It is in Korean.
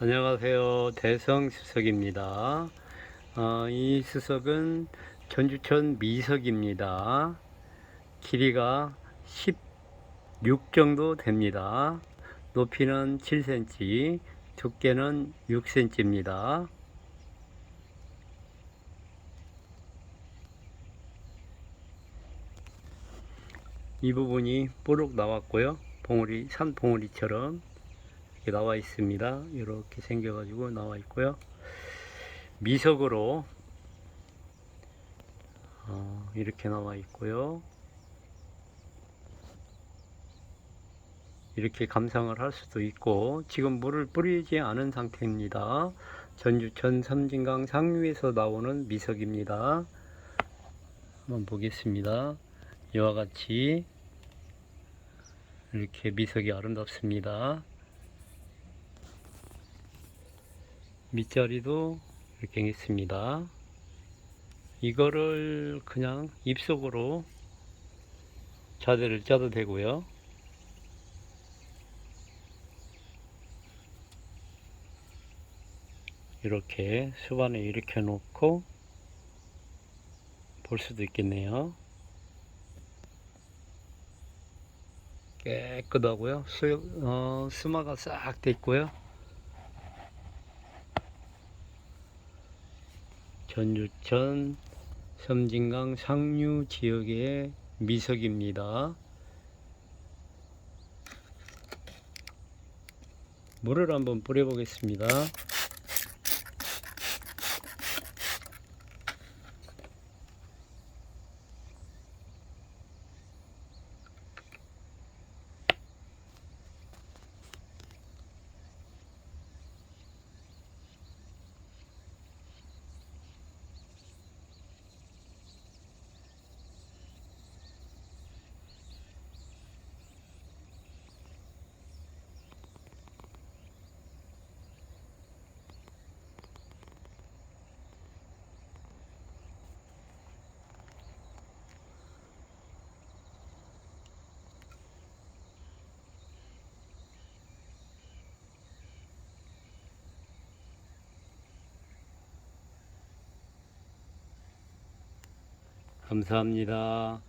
안녕하세요. 대성 수석입니다. 어, 이 수석은 전주천 미석입니다. 길이가 16 정도 됩니다. 높이는 7cm, 두께는 6cm입니다. 이 부분이 뽀록 나왔고요. 봉우리, 산 봉우리처럼 이렇게 나와 있습니다. 이렇게 생겨가지고 나와 있고요. 미석으로 어, 이렇게 나와 있고요. 이렇게 감상을 할 수도 있고 지금 물을 뿌리지 않은 상태입니다. 전주천 삼진강 상류에서 나오는 미석입니다. 한번 보겠습니다. 이와 같이 이렇게 미석이 아름답습니다. 밑자리도 이렇게 있습니다. 이거를 그냥 입속으로 자대를 짜도 되고요. 이렇게 수반에 이렇게 놓고 볼 수도 있겠네요. 깨끗하고요. 수, 어, 수마가 싹 돼 있고요. 전주천 섬진강 상류 지역의 미석입니다. 물을 한번 뿌려보겠습니다. 감사합니다.